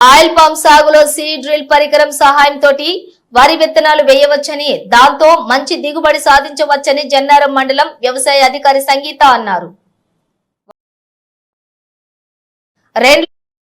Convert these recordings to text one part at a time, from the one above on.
Oil palm సాగులో seed drill పరికరం సహాయంతో వరి విత్తనాలు వేయవచ్చని దాంతో మంచి దిగుబడి సాధించవచ్చని జన్నారం మండలం వ్యవసాయ అధికారి సంగీత అన్నారు. రెండు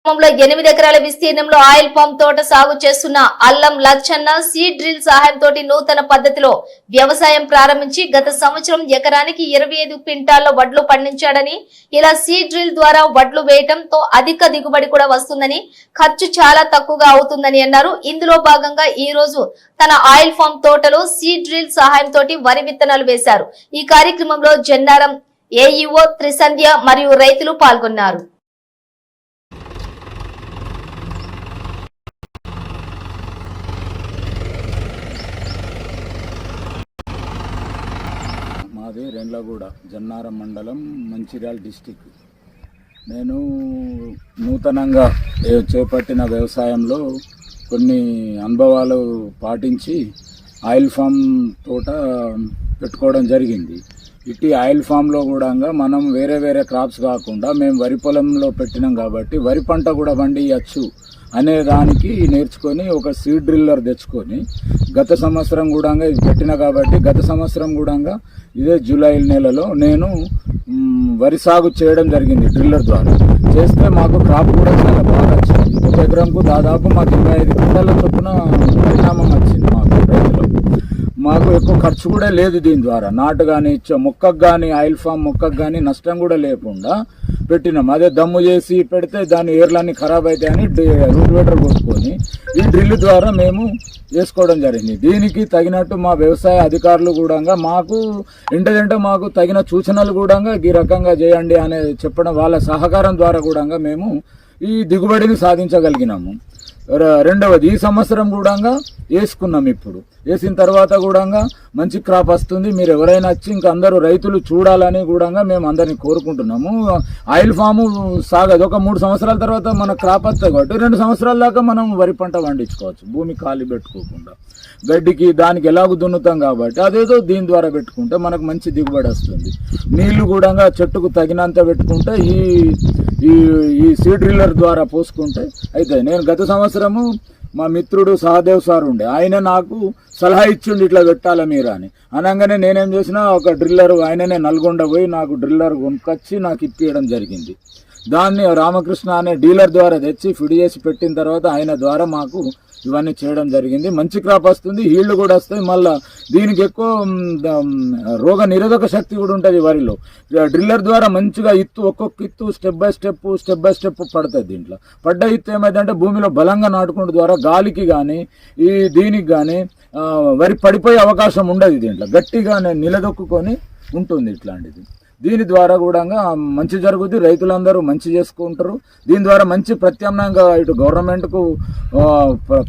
గ్రామంలో ఎనిమిది ఎకరాల విస్తీర్ణంలో ఆయిల్ పంప్ తోట సాగు చేస్తున్న అల్లం లచ్చన్న సీడ్ డ్రిల్ సహాయంతో నూతన పద్ధతిలో వ్యవసాయం ప్రారంభించి గత సంవత్సరం ఎకరానికి ఇరవై ఐదు క్వింటాల్లో వడ్లు పండించాడని ఇలా సీడ్ డ్రిల్ ద్వారా వడ్లు వేయటంతో అధిక దిగుబడి కూడా వస్తుందని ఖర్చు చాలా తక్కువగా అవుతుందని అన్నారు. ఇందులో భాగంగా ఈ రోజు తన ఆయిల్ ఫామ్ తోటలో సీడ్ డ్రిల్ సహాయంతో వరి విత్తనాలు వేశారు. ఈ కార్యక్రమంలో జన్నారం ఏఈఓ త్రిసంధ్య మరియు రైతులు పాల్గొన్నారు. మాది రెండ్లగూడ జన్నారం మండలం మంచిర్యాల డిస్టిక్. నేను నూతనంగా చేపట్టిన వ్యవసాయంలో కొన్ని అనుభవాలు పాటించి ఆయిల్ ఫామ్ తోట పెట్టుకోవడం జరిగింది. ఇట్టి ఆయిల్ ఫామ్లో కూడా మనం వేరే వేరే క్రాప్స్ కాకుండా మేము వరి పొలంలో పెట్టినాం కాబట్టి వరి పంట కూడా పండియచ్చు అనే దానికి నేర్చుకొని ఒక సీడ్ డ్రిల్లర్ తెచ్చుకొని గత సంవత్సరం కూడా ఇది పెట్టిన కాబట్టి గత సంవత్సరం కూడా ఇదే జూలై నెలలో నేను వరి సాగు చేయడం జరిగింది డ్రిల్లర్ ద్వారా. చేస్తే మాకు క్రాప్ కూడా చాలా బాగా వచ్చింది. ఒక ఎకరంకు దాదాపు మాకు ఇరవై ఐదు క్వింటాల చొప్పున పరిణామం వచ్చింది. మాకు ఎక్కువ ఖర్చు కూడా లేదు దీని ద్వారా. నాటు కానీ మొక్కకు కానీ ఆయిల్ ఫామ్ మొక్కకు కానీ నష్టం కూడా లేకుండా పెట్టినాం. అదే దమ్ము చేసి పెడితే దాని ఏర్లన్నీ ఖరాబ్ అవుతాయని రూట్ వెటర్ కొట్టుకొని ఈ డ్రిల్ ద్వారా మేము చేసుకోవడం జరిగింది. దీనికి తగినట్టు మా వ్యవసాయ అధికారులు కూడా మాకు ఇంటదంటే మాకు తగిన సూచనలు కూడా ఈ రకంగా చేయండి అనే చెప్పడం వాళ్ళ సహకారం ద్వారా కూడా మేము ఈ దిగుబడిని సాధించగలిగినాము. రెండవది ఈ సంవత్సరం కూడా వేసుకున్నాం ఇప్పుడు. వేసిన తర్వాత కూడా మంచి క్రాప్ వస్తుంది. మీరు ఎవరైనా వచ్చి ఇంకా అందరూ రైతులు చూడాలని కూడా మేము అందరిని కోరుకుంటున్నాము. ఆయిల్ ఫాము సాగదు. ఒక మూడు సంవత్సరాల తర్వాత మన క్రాప్ వస్తుంది కాబట్టి రెండు సంవత్సరాల దాకా మనం వరి పంట పండించుకోవచ్చు. భూమి ఖాళీ పెట్టుకోకుండా. గడ్డికి దానికి ఎలాగో దున్నుతాం కాబట్టి అదేదో దీని ద్వారా పెట్టుకుంటే మనకు మంచి దిగుబడి వస్తుంది. నీళ్ళు కూడా చెట్టుకు తగినంత పెట్టుకుంటే ఈ ఈ ఈ సీడ్ డ్రిల్లర్ ద్వారా పోసుకుంటే అయితే నేను గత సంవత్సరము మా మిత్రుడు సహదేవ్ సార్ ఉండే. ఆయన నాకు సలహా ఇచ్చిండు ఇట్లా పెట్టాలా మీరు అని. అనగానే నేనేం చేసినా ఒక డ్రిల్లర్ ఆయననే నల్గొండ పోయి నాకు డ్రిల్లర్ కొనుక్కొచ్చి నాకు ఇప్పియడం జరిగింది. దాన్ని రామకృష్ణ అనే డీలర్ ద్వారా తెచ్చి ఫిడ్ చేసి పెట్టిన తర్వాత ఆయన ద్వారా మాకు ఇవన్నీ చేయడం జరిగింది. మంచి క్రాప్ వస్తుంది హీల్డ్ కూడా వస్తాయి. మళ్ళా దీనికి ఎక్కువ రోగ నిరోధక శక్తి కూడా ఉంటుంది వరిలో. డ్రిల్లర్ ద్వారా మంచిగా ఇత్తు ఒక్కొక్క ఇత్తు step by step step by step పడుతుంది దీంట్లో. పడ్డ ఇత్తు ఏమైందంటే భూమిలో బలంగా నాటుకుంటు ద్వారా గాలికి కానీ ఈ దీనికి కానీ వరి పడిపోయే అవకాశం ఉండదు దీంట్లో. గట్టిగా నిలదొక్కుని ఉంటుంది ఇట్లాంటిది. దీని ద్వారా కూడా మంచి జరుగుద్ది రైతులందరూ మంచి చేసుకుంటారు. దీని ద్వారా మంచి ప్రత్యామ్నాయంగా ఇటు గవర్నమెంట్కు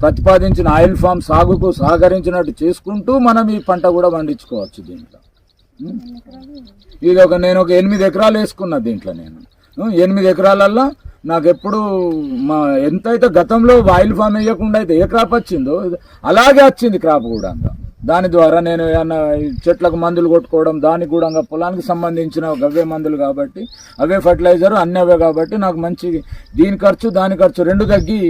ప్రతిపాదించిన ఆయిల్ ఫామ్ సాగుకు సహకరించినట్టు చేసుకుంటూ మనం ఈ పంట కూడా పండించుకోవచ్చు దీంట్లో. ఇది ఒక నేను ఒక ఎనిమిది ఎకరాలు వేసుకున్నా దీంట్లో నేను. ఎనిమిది ఎకరాలల్లో నాకు ఎప్పుడు మా ఎంతైతే గతంలో ఆయిల్ ఫామ్ వేయకుండా అయితే ఏ క్రాప్ వచ్చిందో అలాగే వచ్చింది క్రాప్ కూడా దాని ద్వారా నేను ఏమన్నా చెట్లకు మందులు కొట్టుకోవడం దానికి కూడా పొలానికి సంబంధించిన అవే మందులు కాబట్టి అవే ఫర్టిలైజర్ అన్నీ అవే కాబట్టి నాకు మంచి దీని ఖర్చు దాని ఖర్చు రెండు తగ్గి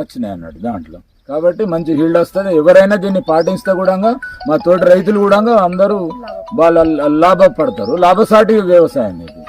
వచ్చినాయి అన్నట్టు దాంట్లో. కాబట్టి మంచి హీల్డ్ వస్తుంది. ఎవరైనా దీన్ని పాటిస్తే కూడా మా తోటి రైతులు కూడా అందరూ వాళ్ళ లాభపడతారు. లాభసాటి వ్యవసాయం ఇది.